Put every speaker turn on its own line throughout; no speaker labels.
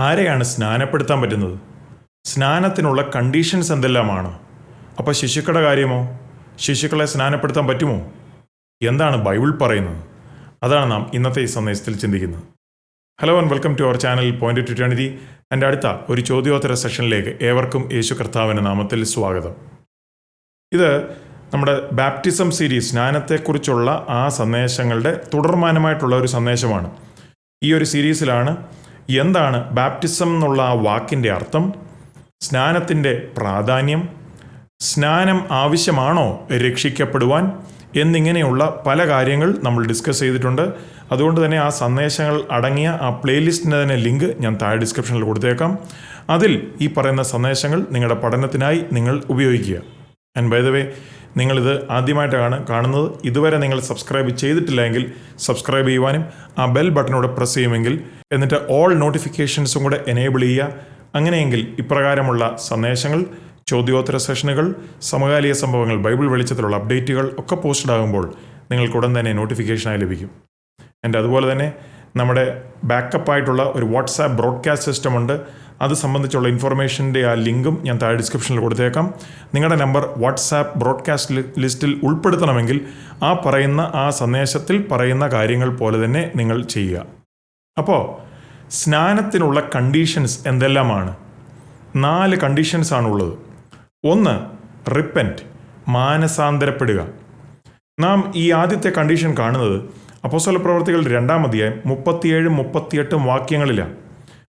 ആരെയാണ് സ്നാനപ്പെടുത്താൻ പറ്റുന്നത്? സ്നാനത്തിനുള്ള കണ്ടീഷൻസ് എന്തെല്ലാമാണ്? അപ്പോൾ ശിശുക്കളുടെ കാര്യമോ? ശിശുക്കളെ സ്നാനപ്പെടുത്താൻ പറ്റുമോ? എന്താണ് ബൈബിൾ പറയുന്നത്? അതാണ് നാം ഇന്നത്തെ ഈ സന്ദേശത്തിൽ ചിന്തിക്കുന്നത്. Hello and welcome to our channel point two twenty എന്റെ അടുത്ത ഒരു ചോദ്യോത്തര സെഷനിലേക്ക് ഏവർക്കും യേശു കർത്താവിന്റെ നാമത്തിൽ സ്വാഗതം. ഇത് നമ്മുടെ ബാപ്റ്റിസം സീരീസ് സ്നാനത്തെക്കുറിച്ചുള്ള ആ സന്ദേശങ്ങളുടെ തുടർമാനമായിട്ടുള്ള ഒരു സന്ദേശമാണ്. ഈ ഒരു സീരീസിലാണ് എന്താണ് ബാപ്റ്റിസം എന്നുള്ള ആ വാക്കിന്റെ അർത്ഥം? സ്നാനത്തിന്റെ പ്രാധാന്യം സ്നാനം ആവശ്യമാണോ രക്ഷിക്കപ്പെടുവാൻ എന്നിങ്ങനെയുള്ള പല കാര്യങ്ങൾ നമ്മൾ ഡിസ്കസ് ചെയ്തിട്ടുണ്ട്. അതുകൊണ്ട് തന്നെ ആ സന്ദേശങ്ങൾ അടങ്ങിയ ആ പ്ലേലിസ്റ്റിന്റെ തന്നെ ലിങ്ക് ഞാൻ താഴെ ഡിസ്ക്രിപ്ഷനിൽ കൊടുത്തേക്കാം. അതിൽ ഈ പറയുന്ന സന്ദേശങ്ങൾ നിങ്ങളുടെ പഠനത്തിനായി നിങ്ങൾ ഉപയോഗിക്കുക. ആൻഡ് ബൈ ദ വേ നിങ്ങളിത് ആദ്യമായിട്ടാണ് കാണുന്നത്. ഇതുവരെ നിങ്ങൾ സബ്സ്ക്രൈബ് ചെയ്തിട്ടില്ലെങ്കിൽ സബ്സ്ക്രൈബ് ചെയ്യുവാനും ആ ബെൽ ബട്ടനോട് പ്രസ് ചെയ്യുമെങ്കിൽ എന്നിട്ട് ഓൾ നോട്ടിഫിക്കേഷൻസും കൂടെ എനേബിൾ ചെയ്യുക. അങ്ങനെയെങ്കിൽ ഇപ്രകാരമുള്ള സന്ദേശങ്ങൾ ചോദ്യോത്തര സെഷനുകൾ സമകാലിക സംഭവങ്ങൾ ബൈബിൾ വെളിച്ചത്തിലുള്ള അപ്ഡേറ്റുകൾ ഒക്കെ പോസ്റ്റഡ് ആകുമ്പോൾ നിങ്ങൾക്ക് ഉടൻ തന്നെ നോട്ടിഫിക്കേഷനായി ലഭിക്കും. എന്റെ അതുപോലെ തന്നെ നമ്മുടെ ബാക്കപ്പായിട്ടുള്ള ഒരു വാട്സാപ്പ് ബ്രോഡ്കാസ്റ്റ് സിസ്റ്റം ഉണ്ട്. അത് സംബന്ധിച്ചുള്ള ഇൻഫർമേഷന്റെ ആ ലിങ്കും ഞാൻ താഴെ ഡിസ്ക്രിപ്ഷനിൽ കൊടുത്തേക്കാം. നിങ്ങളുടെ നമ്പർ വാട്സാപ്പ് ബ്രോഡ്കാസ്റ്റ് ലിസ്റ്റിൽ ഉൾപ്പെടുത്തണമെങ്കിൽ ആ പറയുന്ന ആ സന്ദേശത്തിൽ പറയുന്ന കാര്യങ്ങൾ പോലെ തന്നെ നിങ്ങൾ ചെയ്യുക. അപ്പോൾ സ്നാനത്തിനുള്ള കണ്ടീഷൻസ് എന്തെല്ലാമാണ്? നാല് കണ്ടീഷൻസ് ആണുള്ളത്. ഒന്ന് റിപ്പന്റ് മാനസാന്തരപ്പെടുക. നാം ഈ ആദ്യത്തെ കണ്ടീഷൻ കാണുന്നത് അപ്പോസ്വല പ്രവർത്തികൾ രണ്ടാമതിയായി മുപ്പത്തിയേഴും മുപ്പത്തിയെട്ടും വാക്യങ്ങളിലാണ്.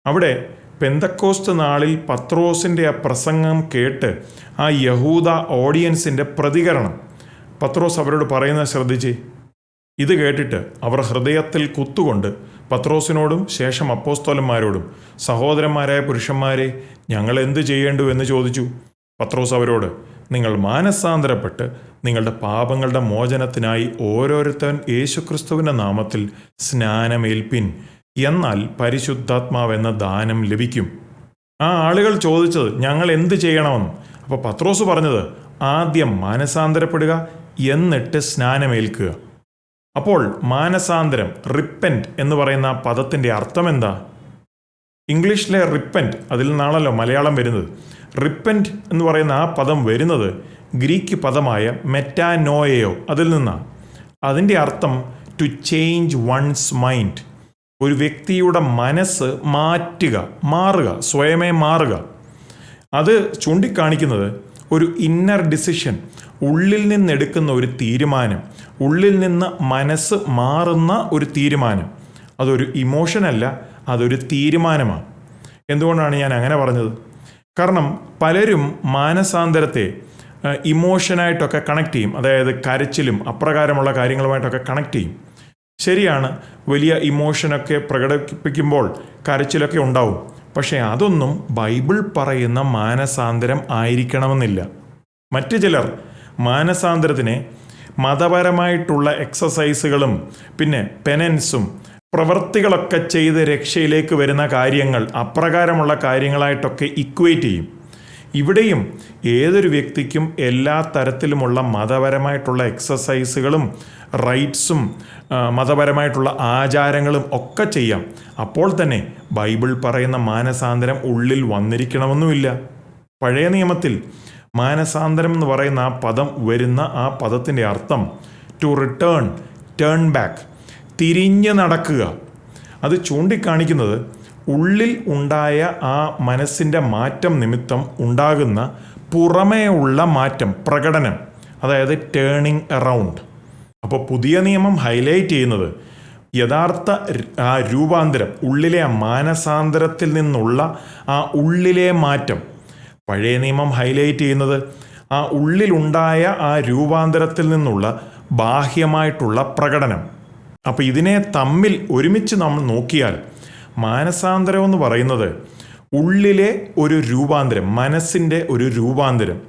അവിടെ പെന്തക്കോസ്ത് നാളിൽ പത്രോസിന്റെ ആ പ്രസംഗം കേട്ട് ആ യഹൂദ ഓഡിയൻസിന്റെ പ്രതികരണം. പത്രോസ് അവരോട് പറയുന്നത് ശ്രദ്ധിച്ച്. ഇത് കേട്ടിട്ട് അവർ ഹൃദയത്തിൽ കുത്തുകൊണ്ട് പത്രോസിനോടും ശേഷം അപ്പോസ്തോലന്മാരോടും സഹോദരന്മാരായ പുരുഷന്മാരെ ഞങ്ങൾ എന്ത് ചെയ്യേണ്ടു എന്ന് ചോദിച്ചു. പത്രോസ് അവരോട് നിങ്ങൾ മാനസാന്തരപ്പെട്ട് നിങ്ങളുടെ പാപങ്ങളുടെ മോചനത്തിനായി ഓരോരുത്തൻ യേശുക്രിസ്തുവിന്റെ നാമത്തിൽ സ്നാനമേൽപ്പിൻ. എന്നാൽ പരിശുദ്ധാത്മാവെന്ന ദാനം ലഭിക്കും. ആ ആളുകൾ ചോദിച്ചത് ഞങ്ങൾ എന്ത് ചെയ്യണമെന്ന്? അപ്പോൾ പത്രോസ് പറഞ്ഞത് ആദ്യം മാനസാന്തരപ്പെടുക എന്നിട്ട് സ്നാനമേൽക്കുക. അപ്പോൾ മാനസാന്തരം റിപ്പന്റ് എന്ന് പറയുന്ന പദത്തിന്റെ അർത്ഥം എന്താ ഇംഗ്ലീഷിലെ റിപ്പന്റ് അതിൽ നിന്നാണല്ലോ മലയാളം വരുന്നത്. റിപ്പന്റ് എന്ന് പറയുന്ന ആ പദം വരുന്നത് ഗ്രീക്ക് പദമായ മെറ്റാനോയയോ അതിൽ നിന്നാണ് അതിന്റെ അർത്ഥം ടു ചേഞ്ച് വൺസ് മൈൻഡ് ഒരു വ്യക്തിയുടെ മനസ്സ് മാറ്റുക മാറുക സ്വയമേ മാറുക. അത് ചൂണ്ടിക്കാണിക്കുന്നത് ഒരു ഇന്നർ ഡിസിഷൻ ഉള്ളിൽ നിന്നെടുക്കുന്ന ഒരു തീരുമാനം ഉള്ളിൽ നിന്ന് മനസ്സ് മാറുന്ന ഒരു തീരുമാനം. അതൊരു ഇമോഷനല്ല അതൊരു തീരുമാനമാണ്. എന്തുകൊണ്ടാണ് ഞാൻ അങ്ങനെ പറഞ്ഞത്? കാരണം പലരും മാനസാന്തരത്തെ ഇമോഷനായിട്ടൊക്കെ കണക്ട് ചെയ്യും. അതായത് കരച്ചിലും അപ്രകാരമുള്ള കാര്യങ്ങളുമായിട്ടൊക്കെ കണക്ട് ചെയ്യും. ശരിയാണ്. വലിയ ഇമോഷനൊക്കെ പ്രകടിപ്പിക്കുമ്പോൾ കരച്ചിലൊക്കെ ഉണ്ടാവും. പക്ഷേ അതൊന്നും ബൈബിൾ പറയുന്ന മാനസാന്തരം ആയിരിക്കണമെന്നില്ല. മറ്റു ചിലർ മാനസാന്തരത്തിനെ മതപരമായിട്ടുള്ള എക്സസൈസുകളും പിന്നെ പെനൻസും പ്രവൃത്തികളൊക്കെ ചെയ്ത് രക്ഷയിലേക്ക് വരുന്ന കാര്യങ്ങൾ അപ്രകാരമുള്ള കാര്യങ്ങളായിട്ടൊക്കെ ഇക്വേറ്റ് ചെയ്യും. ഇവിടെയും ഏതൊരു വ്യക്തിക്കും എല്ലാ തരത്തിലുമുള്ള മതപരമായിട്ടുള്ള എക്സസൈസുകളും റൈറ്റ്സും മതപരമായിട്ടുള്ള ആചാരങ്ങളും ഒക്കെ ചെയ്യാം. അപ്പോൾ തന്നെ ബൈബിൾ പറയുന്ന മാനസാന്തരം ഉള്ളിൽ വന്നിരിക്കണമെന്നുമില്ല. പഴയ നിയമത്തിൽ മാനസാന്തരം എന്ന് പറയുന്ന ആ പദം വരുന്ന ആ പദത്തിന്റെ അർത്ഥം ടു റിട്ടേൺ ടേൺ ബാക്ക് തിരിഞ്ഞ് നടക്കുക. അത് ചൂണ്ടിക്കാണിക്കുന്നത് ഉള്ളിൽ ഉണ്ടായ ആ മനസ്സിന്റെ മാറ്റം നിമിത്തം ഉണ്ടാകുന്ന പുറമേയുള്ള മാറ്റം പ്രകടനം അതായത് ടേണിംഗ് അറൗണ്ട് അപ്പോൾ പുതിയ നിയമം ഹൈലൈറ്റ് ചെയ്യുന്നത് യഥാർത്ഥ ആ രൂപാന്തരം ഉള്ളിലെ ആ മാനസാന്തരത്തിൽ നിന്നുള്ള ആ ഉള്ളിലെ മാറ്റം. പഴയ നിയമം ഹൈലൈറ്റ് ചെയ്യുന്നത് ആ ഉള്ളിലുണ്ടായ ആ രൂപാന്തരത്തിൽ നിന്നുള്ള ബാഹ്യമായിട്ടുള്ള പ്രകടനം. അപ്പോൾ ഇതിനെ തമ്മിൽ ഒരുമിച്ച് നമ്മൾ നോക്കിയാൽ മാനസാന്തരം എന്ന് പറയുന്നത് ഉള്ളിലെ ഒരു രൂപാന്തരം മനസ്സിന്റെ ഒരു രൂപാന്തരം.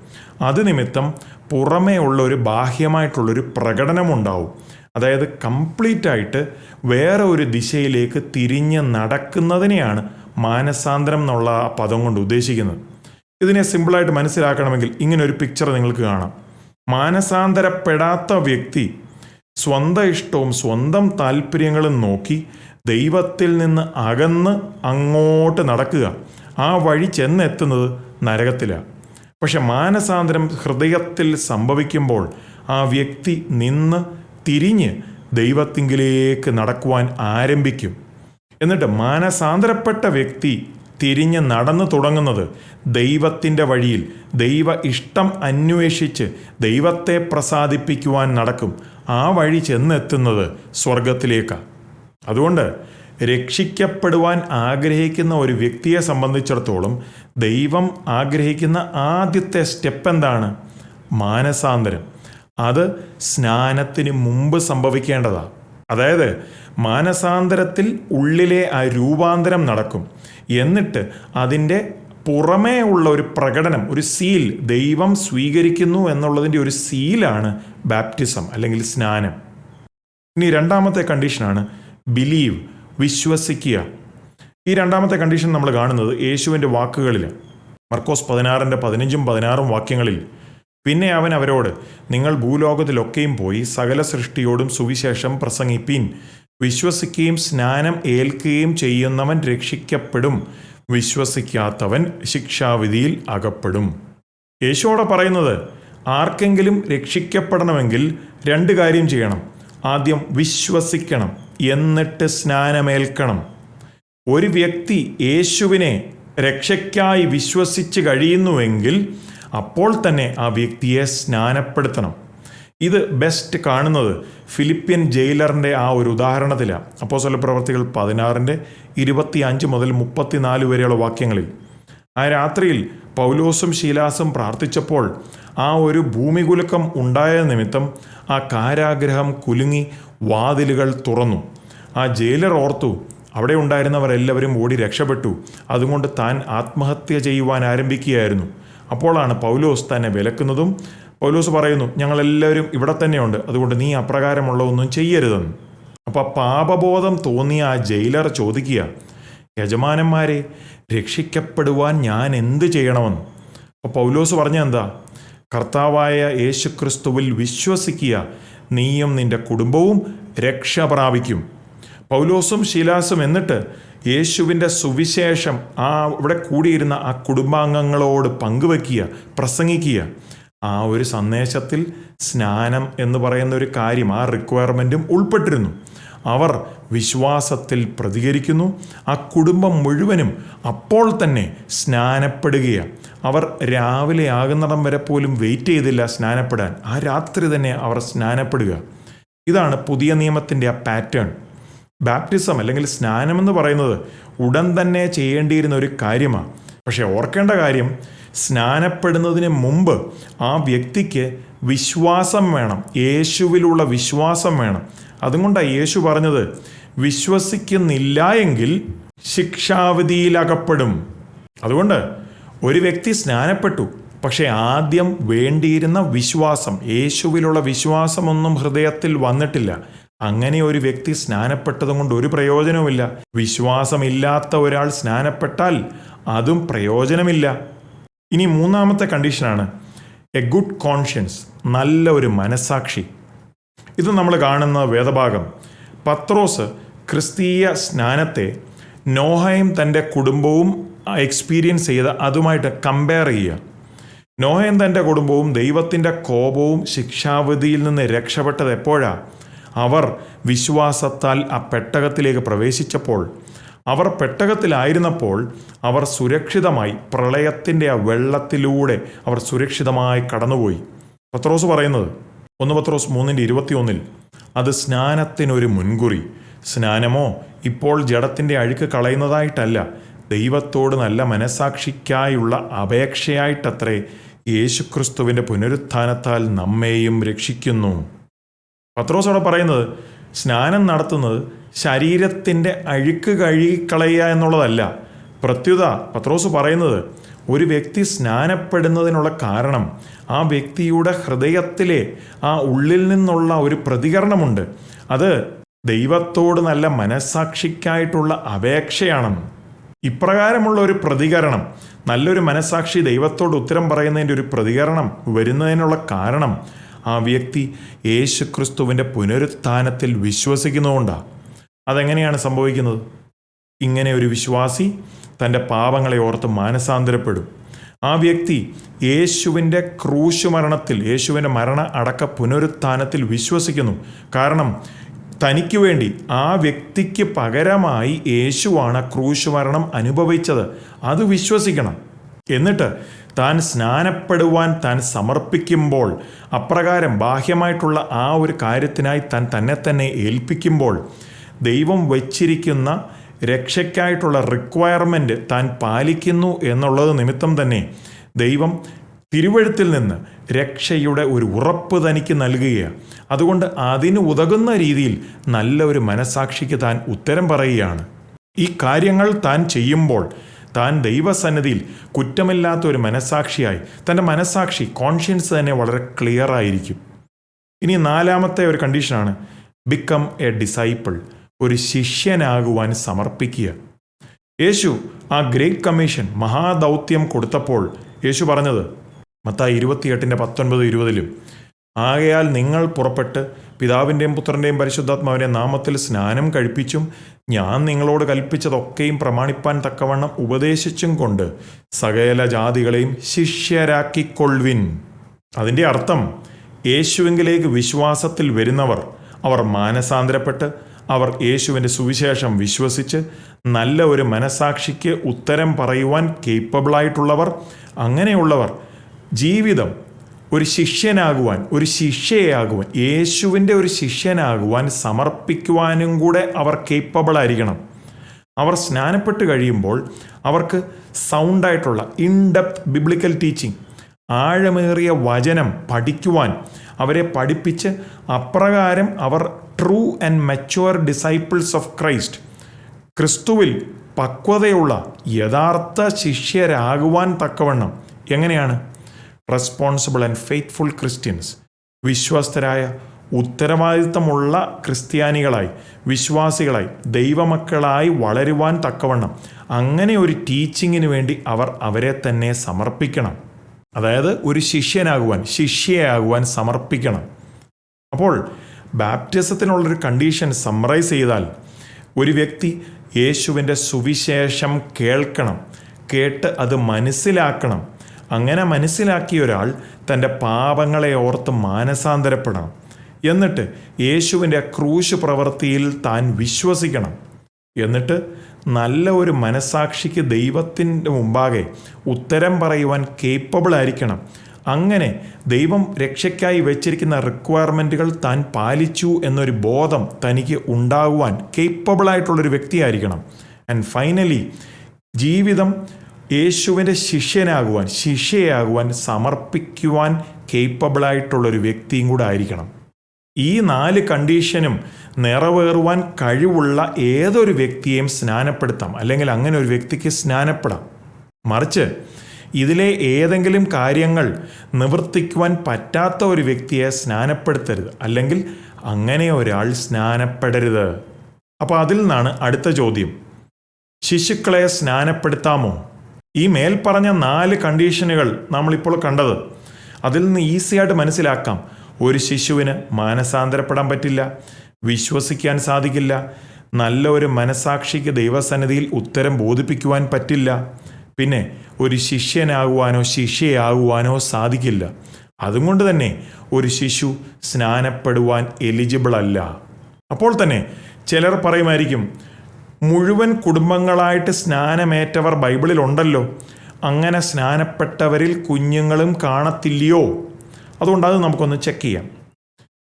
അത് നിമിത്തം പുറമേ ഉള്ള ഒരു ബാഹ്യമായിട്ടുള്ളൊരു പ്രകടനമുണ്ടാവും അതായത് കംപ്ലീറ്റ് ആയിട്ട് വേറെ ഒരു ദിശയിലേക്ക് തിരിഞ്ഞ് നടക്കുന്നതിനെയാണ് മാനസാന്തരം എന്നുള്ള ആ പദം കൊണ്ട് ഉദ്ദേശിക്കുന്നത്. ഇതിനെ സിമ്പിളായിട്ട് മനസ്സിലാക്കണമെങ്കിൽ ഇങ്ങനെ ഒരു പിക്ചർ നിങ്ങൾക്ക് കാണാം. മാനസാന്തരപ്പെടാത്ത വ്യക്തി സ്വന്തം ഇഷ്ടവും സ്വന്തം താല്പര്യങ്ങളും നോക്കി ദൈവത്തിൽ നിന്ന് അകന്ന് അങ്ങോട്ട് നടക്കുക. ആ വഴി ചെന്നെത്തുന്നത് നരകത്തിലാണ് പക്ഷെ മാനസാന്തരം ഹൃദയത്തിൽ സംഭവിക്കുമ്പോൾ ആ വ്യക്തി നിന്ന് തിരിഞ്ഞ് ദൈവത്തിങ്കിലേക്ക് നടക്കുവാൻ ആരംഭിക്കും. എന്നിട്ട് മാനസാന്തരപ്പെട്ട വ്യക്തി തിരിഞ്ഞ് നടന്നു തുടങ്ങുന്നത് ദൈവത്തിന്റെ വഴിയിൽ. ദൈവ ഇഷ്ടം അന്വേഷിച്ച് ദൈവത്തെ പ്രസാദിപ്പിക്കുവാൻ നടക്കും. ആ വഴി ചെന്നെത്തുന്നത് സ്വർഗത്തിലേക്കാണ് അതുകൊണ്ട് രക്ഷിക്കപ്പെടുവാൻ ആഗ്രഹിക്കുന്ന ഒരു വ്യക്തിയെ സംബന്ധിച്ചിടത്തോളം ദൈവം ആഗ്രഹിക്കുന്ന ആദ്യത്തെ സ്റ്റെപ്പ് എന്താണ്? മാനസാന്തരം. അത് സ്നാനത്തിന് മുമ്പ് സംഭവിക്കേണ്ടതാണ് അതായത് മാനസാന്തരത്തിൽ ഉള്ളിലെ ആ രൂപാന്തരം നടക്കും. എന്നിട്ട് അതിന്റെ പുറമേ ഉള്ള ഒരു പ്രകടനം ഒരു സീൽ ദൈവം സ്വീകരിക്കുന്നു എന്നുള്ളതിന്റെ ഒരു സീലാണ് ബാപ്റ്റിസം അല്ലെങ്കിൽ സ്നാനം. ഇനി രണ്ടാമത്തെ കണ്ടീഷനാണ് ബിലീവ് വിശ്വസിക്കുക. ഈ രണ്ടാമത്തെ കണ്ടീഷൻ നമ്മൾ കാണുന്നത് യേശുവിന്റെ വാക്കുകളിൽ. മർക്കോസ് പതിനാറിന്റെ പതിനഞ്ചും പതിനാറും വാക്യങ്ങളിൽ പിന്നെ അവൻ അവരോട് നിങ്ങൾ ഭൂലോകത്തിലൊക്കെയും പോയി സകല സൃഷ്ടിയോടും സുവിശേഷം പ്രസംഗിപ്പീൻ. വിശ്വസിക്കുകയും സ്നാനം ഏൽക്കുകയും ചെയ്യുന്നവൻ രക്ഷിക്കപ്പെടും. വിശ്വസിക്കാത്തവൻ ശിക്ഷാവിധിയിൽ അകപ്പെടും. യേശുവോടെ പറയുന്നത് ആർക്കെങ്കിലും രക്ഷിക്കപ്പെടണമെങ്കിൽ രണ്ട് കാര്യം ചെയ്യണം. ആദ്യം വിശ്വസിക്കണം എന്നിട്ട് സ്നാനമേൽക്കണം. ഒരു വ്യക്തി യേശുവിനെ രക്ഷയ്ക്കായി വിശ്വസിച്ച് കഴിയുന്നുവെങ്കിൽ അപ്പോൾ തന്നെ ആ വ്യക്തിയെ സ്നാനപ്പെടുത്തണം. ഇത് ബെസ്റ്റ് കാണുന്നത് ഫിലിപ്പിയൻ ജയിലറിന്റെ ആ ഒരു ഉദാഹരണത്തിലാണ്. അപ്പോസ്തല പ്രവർത്തികൾ പതിനാറിന്റെ ഇരുപത്തി അഞ്ച് മുതൽ മുപ്പത്തിനാല് വരെയുള്ള വാക്യങ്ങളിൽ. ആ രാത്രിയിൽ പൗലോസും ശീലാസും പ്രാർത്ഥിച്ചപ്പോൾ ആ ഒരു ഭൂമികുലുക്കം ഉണ്ടായ നിമിത്തം ആ കാരാഗ്രഹം കുലുങ്ങി വാതിലുകൾ തുറന്നു. ആ ജയിലർ ഓർത്തു അവിടെ ഉണ്ടായിരുന്നവരെല്ലാവരും ഓടി രക്ഷപ്പെട്ടു. അതുകൊണ്ട് താൻ ആത്മഹത്യ ചെയ്യുവാൻ ആരംഭിക്കുകയായിരുന്നു. അപ്പോഴാണ് പൗലോസ് തന്നെ വിലക്കുന്നതും പൗലോസ് പറയുന്നു ഞങ്ങളെല്ലാവരും ഇവിടെ തന്നെയുണ്ട്. അതുകൊണ്ട് നീ അപ്രകാരമുള്ള ഒന്നും ചെയ്യരുതെന്ന്. അപ്പോൾ പാപബോധം തോന്നിയ ആ ജയിലർ ചോദിക്കുക യജമാനന്മാരെ രക്ഷിക്കപ്പെടുവാൻ ഞാൻ എന്ത് ചെയ്യണമെന്ന്? അപ്പോൾ പൗലോസ് പറഞ്ഞ എന്താ കർത്താവായ യേശുക്രിസ്തുവിൽ വിശ്വസിക്കുക. നീയും നിന്റെ കുടുംബവും രക്ഷ പ്രാപിക്കും. പൗലോസും ശീലാസും എന്നിട്ട് യേശുവിന്റെ സുവിശേഷം ആ ഇവിടെ കൂടിയിരുന്ന ആ കുടുംബാംഗങ്ങളോട് പങ്കുവെക്കുക പ്രസംഗിക്കുക. ആ ഒരു സന്ദേശത്തിൽ സ്നാനം എന്ന് പറയുന്ന ഒരു കാര്യം ആ റിക്വയർമെന്റും ഉൾപ്പെട്ടിരുന്നു. അവർ വിശ്വാസത്തിൽ പ്രതികരിക്കുന്നു. ആ കുടുംബം മുഴുവനും അപ്പോൾ തന്നെ സ്നാനപ്പെടുകയാണ്. അവർ രാവിലെ ആകുന്നിടം വരെ പോലും വെയിറ്റ് ചെയ്തില്ല സ്നാനപ്പെടാൻ. ആ രാത്രി തന്നെ അവർ സ്നാനപ്പെടുക. ഇതാണ് പുതിയ നിയമത്തിന്റെ ആ പാറ്റേൺ ബാപ്റ്റിസം അല്ലെങ്കിൽ സ്നാനം എന്ന് പറയുന്നത് ഉടൻ തന്നെ ചെയ്യേണ്ടിയിരുന്ന ഒരു കാര്യമാണ് പക്ഷേ ഓർക്കേണ്ട കാര്യം സ്നാനപ്പെടുന്നതിന് മുമ്പ് ആ വ്യക്തിക്ക് വിശ്വാസം വേണം. യേശുവിലുള്ള വിശ്വാസം വേണം. അതുകൊണ്ടാണ് യേശു പറഞ്ഞത് വിശ്വസിക്കുന്നില്ല എങ്കിൽ ശിക്ഷാവിധിയിലകപ്പെടും അതുകൊണ്ട് ഒരു വ്യക്തി സ്നാനപ്പെട്ടു പക്ഷേ ആദ്യം വേണ്ടിയിരുന്ന വിശ്വാസം യേശുവിലുള്ള വിശ്വാസമൊന്നും ഹൃദയത്തിൽ വന്നിട്ടില്ല. അങ്ങനെ ഒരു വ്യക്തി സ്നാനപ്പെട്ടതും കൊണ്ട് ഒരു പ്രയോജനവുമില്ല. വിശ്വാസമില്ലാത്ത ഒരാൾ സ്നാനപ്പെട്ടാൽ അതും പ്രയോജനമില്ല. ഇനി മൂന്നാമത്തെ കണ്ടീഷനാണ് എ ഗുഡ് കോൺഷ്യൻസ് നല്ല ഒരു മനസാക്ഷി. ഇത് നമ്മൾ കാണുന്ന വേദഭാഗം. പത്രോസ് ക്രിസ്തീയ സ്നാനത്തെ നോഹയും തന്റെ കുടുംബവും എക്സ്പീരിയൻസ് ചെയ്ത് അതുമായിട്ട് കമ്പയർ ചെയ്യുക. നോഹയും തന്റെ കുടുംബവും ദൈവത്തിന്റെ കോപവും ശിക്ഷാവിധിയിൽ നിന്ന് രക്ഷപ്പെട്ടത് അവർ വിശ്വാസത്താൽ ആ പെട്ടകത്തിലേക്ക് പ്രവേശിച്ചപ്പോൾ. അവർ പെട്ടകത്തിലായിരുന്നപ്പോൾ അവർ സുരക്ഷിതമായി പ്രളയത്തിന്റെ ആ വെള്ളത്തിലൂടെ അവർ സുരക്ഷിതമായി കടന്നുപോയി. പത്രോസ് പറയുന്നത് ഒന്ന് പത്രോസ് മൂന്നിന്റെ ഇരുപത്തിയൊന്നിൽ അത് സ്നാനത്തിനൊരു മുൻകുറി. സ്നാനമോ ഇപ്പോൾ ജഡത്തിന്റെ അഴുക്ക് കളയുന്നതായിട്ടല്ല. ദൈവത്തോട് നല്ല മനസാക്ഷിക്കായുള്ള അപേക്ഷയായിട്ടത്രേ യേശുക്രിസ്തുവിന്റെ പുനരുത്ഥാനത്താൽ നമ്മെയും രക്ഷിക്കുന്നു. പത്രോസ് അവിടെ പറയുന്നത് സ്നാനം നടത്തുന്നത് ശരീരത്തിന്റെ അഴുക്ക് കഴുകിക്കളയുക എന്നുള്ളതല്ല. പ്രത്യുത പത്രോസ് പറയുന്നത് ഒരു വ്യക്തി സ്നാനപ്പെടുന്നതിനുള്ള കാരണം ആ വ്യക്തിയുടെ ഹൃദയത്തിലെ ആ ഉള്ളിൽ നിന്നുള്ള ഒരു പ്രതികരണമുണ്ട്. അത് ദൈവത്തോട് നല്ല മനസാക്ഷിക്കായിട്ടുള്ള അപേക്ഷയാണെന്ന് ഇപ്രകാരമുള്ള ഒരു പ്രതികരണം നല്ലൊരു മനസാക്ഷി ദൈവത്തോട് ഉത്തരം പറയുന്നതിന്റെ ഒരു പ്രതികരണം വരുന്നതിനുള്ള കാരണം ആ വ്യക്തി യേശു ക്രിസ്തുവിന്റെ പുനരുത്ഥാനത്തിൽ വിശ്വസിക്കുന്നതുകൊണ്ടാണ് അതെങ്ങനെയാണ് സംഭവിക്കുന്നത്? ഇങ്ങനെ ഒരു വിശ്വാസി തന്റെ പാപങ്ങളെ ഓർത്ത് മാനസാന്തരപ്പെടും. ആ വ്യക്തി യേശുവിന്റെ ക്രൂശ് മരണത്തിൽ യേശുവിന്റെ മരണ അടക്ക പുനരുത്ഥാനത്തിൽ വിശ്വസിക്കുന്നു. കാരണം തനിക്ക് വേണ്ടി ആ വ്യക്തിക്ക് പകരമായി യേശുവാണ് ക്രൂശ് മരണം അനുഭവിച്ചത്. അത് വിശ്വസിക്കണം. എന്നിട്ട് താൻ സ്നാനപ്പെടുവാൻ താൻ സമർപ്പിക്കുമ്പോൾ അപ്രകാരം ബാഹ്യമായിട്ടുള്ള ആ ഒരു കാര്യത്തിനായി താൻ തന്നെ തന്നെ ഏൽപ്പിക്കുമ്പോൾ ദൈവം വച്ചിരിക്കുന്ന രക്ഷയ്ക്കായിട്ടുള്ള റിക്വയർമെന്റ് താൻ പാലിക്കുന്നു എന്നുള്ളത് നിമിത്തം തന്നെ ദൈവം തിരുവഴുത്തിൽ നിന്ന് രക്ഷയുടെ ഒരു ഉറപ്പ് തനിക്ക് നൽകുകയാണ്. അതുകൊണ്ട് അതിന് ഉതകുന്ന രീതിയിൽ നല്ല ഒരു മനസാക്ഷിക്ക് താൻ ഉത്തരം പറയുകയാണ്. ഈ കാര്യങ്ങൾ താൻ ചെയ്യുമ്പോൾ താൻ ദൈവസന്നിധിയിൽ കുറ്റമില്ലാത്ത ഒരു മനസാക്ഷിയായി. തന്റെ മനസാക്ഷി കോൺഷ്യൻസ് തന്നെ വളരെ ക്ലിയർ ആയിരിക്കും. ഇനി നാലാമത്തെ ഒരു കണ്ടീഷനാണ് ബിക്കം എ ഡിസൈപ്പിൾ ഒരു ശിഷ്യനാകുവാൻ സമർപ്പിക്കുക. യേശു ആ ഗ്രേറ്റ് കമ്മീഷൻ മഹാദൗത്യം കൊടുത്തപ്പോൾ യേശു പറഞ്ഞത് മത്തായി ഇരുപത്തിയെട്ടിന്റെ പത്തൊൻപത് ഇരുപതിലും. ആകയാൽ നിങ്ങൾ പുറപ്പെട്ട് പിതാവിന്റെയും പുത്രന്റെയും പരിശുദ്ധാത്മാവിന്റെ നാമത്തിൽ സ്നാനം കഴിപ്പിച്ചും ഞാൻ നിങ്ങളോട് കൽപ്പിച്ചതൊക്കെയും പ്രമാണിപ്പാൻ തക്കവണ്ണം ഉപദേശിച്ചും കൊണ്ട് സകല ജാതികളെയും ശിഷ്യരാക്കിക്കൊള്ളുവിൻ. അതിന്റെ അർത്ഥം യേശുവിങ്കിലേക്ക് വിശ്വാസത്തിൽ വരുന്നവർ അവർ മാനസാന്തരപ്പെട്ട് അവർ യേശുവിന്റെ സുവിശേഷം വിശ്വസിച്ച് നല്ല ഒരു മനസാക്ഷിക്ക് ഉത്തരം പറയുവാൻ കേപ്പബിളായിട്ടുള്ളവർ അങ്ങനെയുള്ളവർ ജീവിതം ഒരു ശിഷ്യനാകുവാൻ ഒരു ശിഷ്യയാകുവാൻ യേശുവിന്റെ ഒരു ശിഷ്യനാകുവാൻ സമർപ്പിക്കുവാനും കൂടെ അവർ കേപ്പബിൾ ആയിരിക്കണം. അവർ സ്നാനപ്പെട്ട് കഴിയുമ്പോൾ അവർക്ക് സൗണ്ടായിട്ടുള്ള ഇൻഡെപ്ത് ബിബ്ലിക്കൽ ടീച്ചിങ് ആഴമേറിയ വചനം പഠിക്കുവാൻ അവരെ പഠിപ്പിച്ച് അപ്രകാരം അവർ true and mature disciples of Christ ക്രിസ്തുവിൽ പക്വതയുള്ള യഥാർത്ഥ ശിഷ്യരാകുവാൻ തക്കവണ്ണം. എങ്ങനെയാണ്? റെസ്പോൺസിബിൾ ആൻഡ് ഫെയ്ത്ത്ഫുൾ ക്രിസ്ത്യൻസ് വിശ്വസ്തരായ ഉത്തരവാദിത്തമുള്ള ക്രിസ്ത്യാനികളായി വിശ്വാസികളായി ദൈവമക്കളായി വളരുവാൻ തക്കവണ്ണം അങ്ങനെ ഒരു ടീച്ചിങ്ങിന് വേണ്ടി അവർ അവരെ തന്നെ സമർപ്പിക്കണം. അതായത് ഒരു ശിഷ്യനാകുവാൻ ശിഷ്യയാകുവാൻ സമർപ്പിക്കണം. അപ്പോൾ ബാപ്റ്റിസത്തിനുള്ളൊരു കണ്ടീഷൻ സമ്മറൈസ് ചെയ്താൽ ഒരു വ്യക്തി യേശുവിന്റെ സുവിശേഷം കേൾക്കണം കേട്ട് അത് മനസ്സിലാക്കണം അങ്ങനെ മനസ്സിലാക്കിയ ഒരാൾ തന്റെ പാപങ്ങളെ ഓർത്ത് മാനസാന്തരപ്പെടണം. എന്നിട്ട് യേശുവിന്റെ ക്രൂശ് പ്രവൃത്തിയിൽ താൻ വിശ്വസിക്കണം. എന്നിട്ട് നല്ല ഒരു മനസാക്ഷിക്ക് ദൈവത്തിന്റെ മുമ്പാകെ ഉത്തരം പറയുവാൻ കേപ്പബിൾ ആയിരിക്കണം. അങ്ങനെ ദൈവം രക്ഷയ്ക്കായി വെച്ചിരിക്കുന്ന റിക്വയർമെന്റുകൾ താൻ പാലിച്ചു എന്നൊരു ബോധം തനിക്ക് ഉണ്ടാകുവാൻ കേപ്പബിളായിട്ടുള്ളൊരു വ്യക്തിയായിരിക്കണം. ആൻഡ് ഫൈനലി ജീവിതം യേശുവിന്റെ ശിഷ്യനാകുവാൻ ശിഷ്യയാകുവാൻ സമർപ്പിക്കുവാൻ കേപ്പബിളായിട്ടുള്ളൊരു വ്യക്തിയും കൂടെ ആയിരിക്കണം. ഈ നാല് കണ്ടീഷനും നിറവേറുവാൻ കഴിവുള്ള ഏതൊരു വ്യക്തിയെയും സ്നാനപ്പെടുത്താം. അല്ലെങ്കിൽ അങ്ങനെ ഒരു വ്യക്തിക്ക് സ്നാനപ്പെടാം. മറിച്ച് ഇതിലെ ഏതെങ്കിലും കാര്യങ്ങൾ നിവർത്തിക്കുവാൻ പറ്റാത്ത ഒരു വ്യക്തിയെ സ്നാനപ്പെടുത്തരുത്. അല്ലെങ്കിൽ അങ്ങനെ ഒരാൾ സ്നാനപ്പെടരുത്. അപ്പോൾ അതിൽ നിന്നാണ് അടുത്ത ചോദ്യം. ശിശുക്കളെ സ്നാനപ്പെടുത്താമോ? ഈ മേൽപ്പറഞ്ഞ നാല് കണ്ടീഷനുകൾ നമ്മളിപ്പോൾ കണ്ടത്. അതിൽ നിന്ന് ഈസിയായിട്ട് മനസ്സിലാക്കാം. ഒരു ശിശുവിന് മാനസാന്തരപ്പെടാൻ പറ്റില്ല വിശ്വസിക്കാൻ സാധിക്കില്ല നല്ല ഒരു മനസാക്ഷിക്ക് ദൈവസന്നിധിയിൽ ഉത്തരം ബോധിപ്പിക്കുവാൻ പറ്റില്ല പിന്നെ ഒരു ശിഷ്യനാകുവാനോ ശിഷ്യയാകുവാനോ സാധിക്കില്ല. അതുകൊണ്ട് തന്നെ ഒരു ശിശു സ്നാനപ്പെടുവാൻ എലിജിബിൾ അല്ല. അപ്പോൾ തന്നെ ചിലർ പറയുമായിരിക്കും മുഴുവൻ കുടുംബങ്ങളായിട്ട് സ്നാനമേറ്റവർ ബൈബിളിൽ ഉണ്ടല്ലോ അങ്ങനെ സ്നാനപ്പെട്ടവരിൽ കുഞ്ഞുങ്ങളും കാണത്തില്ലയോ? അതുകൊണ്ട് അത് നമുക്കൊന്ന് ചെക്ക് ചെയ്യാം.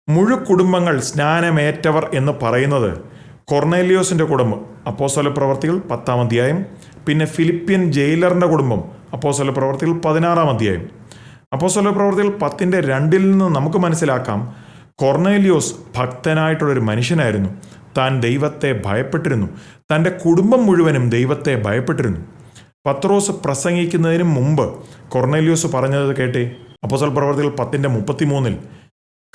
മുഴു കുടുംബങ്ങൾ സ്നാനമേറ്റവർ എന്ന് പറയുന്നത് കൊർണേലിയോസിന്റെ കുടുംബം അപ്പോസ്വല പ്രവർത്തികൾ പത്താം അധ്യായം പിന്നെ ഫിലിപ്പിയൻ ജയിലറിന്റെ കുടുംബം അപ്പോസ്വല പ്രവർത്തികൾ പതിനാറാം അധ്യായം. അപ്പോസ്വല പ്രവർത്തികൾ പത്തിന്റെ രണ്ടിൽ നിന്ന് നമുക്ക് മനസ്സിലാക്കാം കൊർണേലിയോസ് ഭക്തനായിട്ടുള്ളൊരു മനുഷ്യനായിരുന്നു. താൻ ദൈവത്തെ ഭയപ്പെട്ടിരുന്നു. തന്റെ കുടുംബം മുഴുവനും ദൈവത്തെ ഭയപ്പെട്ടിരുന്നു. പത്രോസ് പ്രസംഗിക്കുന്നതിന് മുമ്പ് കൊർണേലിയോസ് പറഞ്ഞത് കേട്ടെ? അപ്പോസൽ പ്രവർത്തികൾ പത്തിന്റെ മുപ്പത്തിമൂന്നിൽ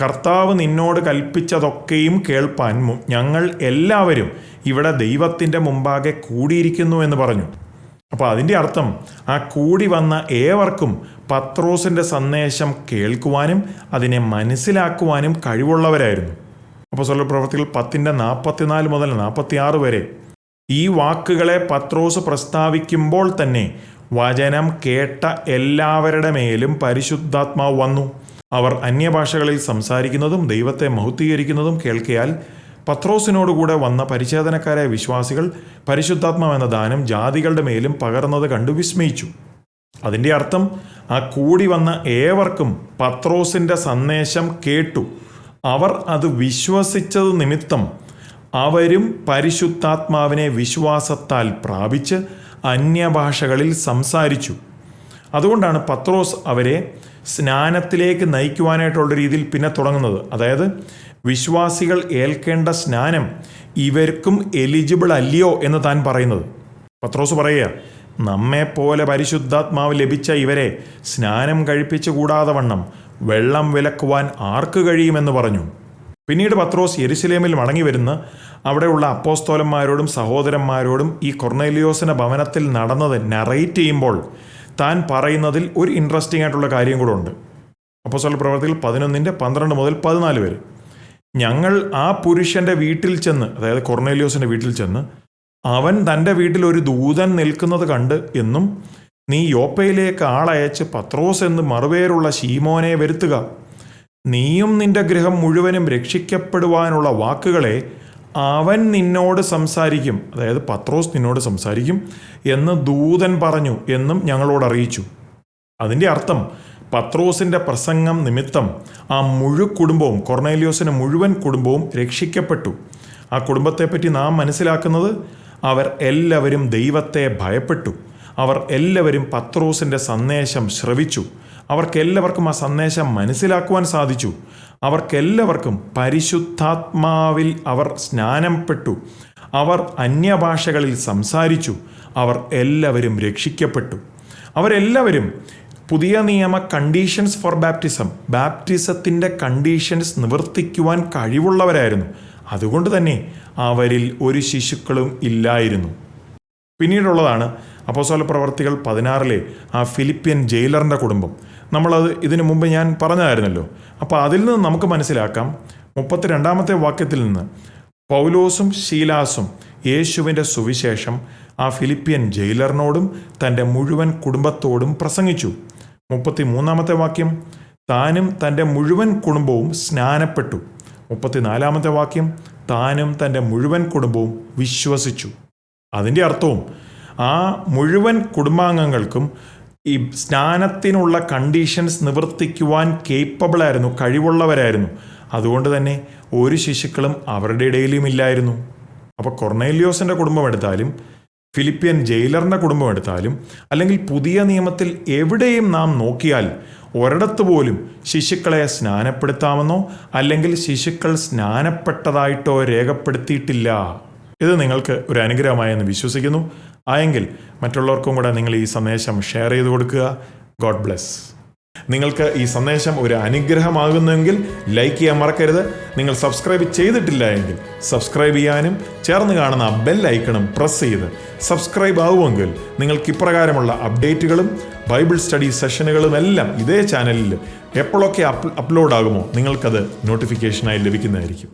കർത്താവ് നിന്നോട് കൽപ്പിച്ചതൊക്കെയും കേൾപ്പാൻ ഞങ്ങൾ എല്ലാവരും ഇവിടെ ദൈവത്തിന്റെ മുമ്പാകെ കൂടിയിരിക്കുന്നു എന്ന് പറഞ്ഞു. അപ്പോൾ അതിന്റെ അർത്ഥം ആ കൂടി വന്ന ഏവർക്കും പത്രോസിന്റെ സന്ദേശം കേൾക്കുവാനും അതിനെ മനസ്സിലാക്കുവാനും കഴിവുള്ളവരായിരുന്നു. അപ്പോൾ സ്വല പ്രവർത്തികൾ പത്തിന്റെ നാൽപ്പത്തിനാല് മുതൽ നാൽപ്പത്തിയാറ് വരെ. ഈ വാക്കുകളെ പത്രോസ് പ്രസ്താവിക്കുമ്പോൾ തന്നെ വചനം കേട്ട എല്ലാവരുടെ മേലും പരിശുദ്ധാത്മാവ് വന്നു. അവർ അന്യഭാഷകളിൽ സംസാരിക്കുന്നതും ദൈവത്തെ മഹത്വീകരിക്കുന്നതും കേൾക്കിയാൽ പത്രോസിനോടുകൂടെ വന്ന പരിച്ഛേദനക്കാരായ വിശ്വാസികൾ പരിശുദ്ധാത്മാവ് എന്ന ദാനം ജാതികളുടെ മേലും പകർന്നത് കണ്ടു വിസ്മയിച്ചു. അതിന്റെ അർത്ഥം ആ കൂടി വന്ന ഏവർക്കും പത്രോസിന്റെ സന്ദേശം കേട്ടു. അവർ അത് വിശ്വസിച്ചത് നിമിത്തം അവരും പരിശുദ്ധാത്മാവിനെ വിശ്വാസത്താൽ പ്രാപിച്ച് അന്യഭാഷകളിൽ സംസാരിച്ചു. അതുകൊണ്ടാണ് പത്രോസ് അവരെ സ്നാനത്തിലേക്ക് നയിക്കുവാനായിട്ടുള്ള രീതിയിൽ പിന്നെ തുടങ്ങുന്നത്. അതായത് വിശ്വാസികൾ ഏൽക്കേണ്ട സ്നാനം ഇവർക്കും എലിജിബിൾ അല്ലയോ എന്ന് താൻ പറയുന്നത്. പത്രോസ് പറയുക നമ്മെപ്പോലെ പരിശുദ്ധാത്മാവ് ലഭിച്ച ഇവരെ സ്നാനം കഴിപ്പിച്ചു കൂടാതെ വണ്ണം വെള്ളം വിലക്കുവാൻ ആർക്ക് കഴിയുമെന്ന് പറഞ്ഞു. പിന്നീട് പത്രോസ് യെരുസലേമിൽ മടങ്ങി വരുന്ന അവിടെയുള്ള അപ്പോസ്തോലന്മാരോടും സഹോദരന്മാരോടും ഈ കൊർണേലിയോസിന്റെ ഭവനത്തിൽ നടന്നത് നറേറ്റ് ചെയ്യുമ്പോൾ താൻ പറയുന്നതിൽ ഒരു ഇൻട്രസ്റ്റിംഗ് ആയിട്ടുള്ള കാര്യം കൂടെ ഉണ്ട്. അപ്പോസ്തോല പ്രവർത്തികൾ പതിനൊന്നിന്റെ പന്ത്രണ്ട് മുതൽ പതിനാല് വരെ. ഞങ്ങൾ ആ പുരുഷന്റെ വീട്ടിൽ ചെന്ന് അതായത് കൊർണേലിയോസിന്റെ വീട്ടിൽ ചെന്ന് അവൻ തന്റെ വീട്ടിൽ ഒരു ദൂതൻ നിൽക്കുന്നത് കണ്ട് എന്നും നീ യോപ്പയിലേക്ക് ആളയച്ച് പത്രോസ് എന്ന് മറുപേരുള്ള ശീമോനെ വരുത്തുക. നീയും നിന്റെ ഗൃഹം മുഴുവനും രക്ഷിക്കപ്പെടുവാനുള്ള വാക്കുകളെ അവൻ നിന്നോട് സംസാരിക്കും. അതായത് പത്രോസ് നിന്നോട് സംസാരിക്കും എന്ന് ദൂതൻ പറഞ്ഞു എന്നും ഞങ്ങളോട് അറിയിച്ചു. അതിന്റെ അർത്ഥം പത്രോസിന്റെ പ്രസംഗം നിമിത്തം ആ മുഴു കുടുംബവും കൊർണേലിയോസിന്റെ മുഴുവൻ കുടുംബവും രക്ഷിക്കപ്പെട്ടു. ആ കുടുംബത്തെപ്പറ്റി നാം മനസ്സിലാക്കുന്നത് അവർ എല്ലാവരും ദൈവത്തെ ഭയപ്പെട്ടു. അവർ എല്ലാവരും പത്രോസിന്റെ സന്ദേശം ശ്രവിച്ചു. അവർക്കെല്ലാവർക്കും ആ സന്ദേശം മനസ്സിലാക്കുവാൻ സാധിച്ചു. അവർക്കെല്ലാവർക്കും പരിശുദ്ധാത്മാവിൽ അവർ സ്നാനപ്പെട്ടു അവർ അന്യഭാഷകളിൽ സംസാരിച്ചു. അവർ എല്ലാവരും രക്ഷിക്കപ്പെട്ടു. അവരെല്ലാവരും പുതിയ നിയമ കണ്ടീഷൻസ് ഫോർ ബാപ്റ്റിസം ബാപ്റ്റിസത്തിന്റെ കണ്ടീഷൻസ് നിവർത്തിക്കുവാൻ കഴിവുള്ളവരായിരുന്നു. അതുകൊണ്ട് തന്നെ അവരിൽ ഒരു ശിശുക്കളും ഇല്ലായിരുന്നു. പിന്നീടുള്ളതാണ് അപ്പോസ്തല പ്രവർത്തികൾ പതിനാറിലെ ആ ഫിലിപ്പിയൻ ജയിലറിന്റെ കുടുംബം. നമ്മളത് ഇതിനു മുമ്പ് ഞാൻ പറഞ്ഞതായിരുന്നല്ലോ. അപ്പോൾ അതിൽ നിന്ന് നമുക്ക് മനസ്സിലാക്കാം മുപ്പത്തിരണ്ടാമത്തെ വാക്യത്തിൽ നിന്ന് പൗലോസും ശീലാസും യേശുവിന്റെ സുവിശേഷം ആ ഫിലിപ്പിയൻ ജയിലറിനോടും തന്റെ മുഴുവൻ കുടുംബത്തോടും പ്രസംഗിച്ചു. മുപ്പത്തി മൂന്നാമത്തെ വാക്യം താനും തന്റെ മുഴുവൻ കുടുംബവും സ്നാനപ്പെട്ടു. മുപ്പത്തിനാലാമത്തെ വാക്യം താനും തന്റെ മുഴുവൻ കുടുംബവും വിശ്വസിച്ചു. അതിന്റെ അർത്ഥവും ആ മുഴുവൻ കുടുംബാംഗങ്ങൾക്കും ഈ സ്നാനത്തിനുള്ള കണ്ടീഷൻസ് നിവർത്തിക്കുവാൻ കേപ്പബിളായിരുന്നു കഴിവുള്ളവരായിരുന്നു. അതുകൊണ്ട് തന്നെ ഒരു ശിശുക്കളും അവരുടെ ഇടയിലും ഇല്ലായിരുന്നു. അപ്പോൾ കൊർണേലിയോസിന്റെ കുടുംബം എടുത്താലും ഫിലിപ്പിയൻ ജയിലറിന്റെ കുടുംബം എടുത്താലും അല്ലെങ്കിൽ പുതിയ നിയമത്തിൽ എവിടെയും നാം നോക്കിയാൽ ഒരിടത്ത് പോലും ശിശുക്കളെ സ്നാനപ്പെടുത്താമെന്നോ അല്ലെങ്കിൽ ശിശുക്കൾ സ്നാനപ്പെട്ടതായിട്ടോ രേഖപ്പെടുത്തിയിട്ടില്ല. ഇത് നിങ്ങൾക്ക് ഒരു അനുഗ്രഹമായെന്ന് വിശ്വസിക്കുന്നു. ആയെങ്കിൽ മറ്റുള്ളവർക്കും കൂടെ നിങ്ങൾ ഈ സന്ദേശം ഷെയർ ചെയ്ത് കൊടുക്കുക. ഗോഡ് ബ്ലെസ് നിങ്ങൾക്ക് ഈ സന്ദേശം ഒരു അനുഗ്രഹമാകുന്നെങ്കിൽ ലൈക്ക് ചെയ്യാൻ മറക്കരുത്. നിങ്ങൾ സബ്സ്ക്രൈബ് ചെയ്തിട്ടില്ല എങ്കിൽ സബ്സ്ക്രൈബ് ചെയ്യാനും ചേർന്ന് കാണുന്ന ബെൽ ഐക്കണും പ്രസ് ചെയ്ത് സബ്സ്ക്രൈബ് ആവുമെങ്കിൽ നിങ്ങൾക്ക് ഇപ്രകാരമുള്ള അപ്ഡേറ്റുകളും ബൈബിൾ സ്റ്റഡി സെഷനുകളും എല്ലാം ഇതേ ചാനലിൽ എപ്പോഴൊക്കെ അപ്ലോഡ് ആകുമോ നിങ്ങൾക്കത് നോട്ടിഫിക്കേഷനായി ലഭിക്കുന്നതായിരിക്കും.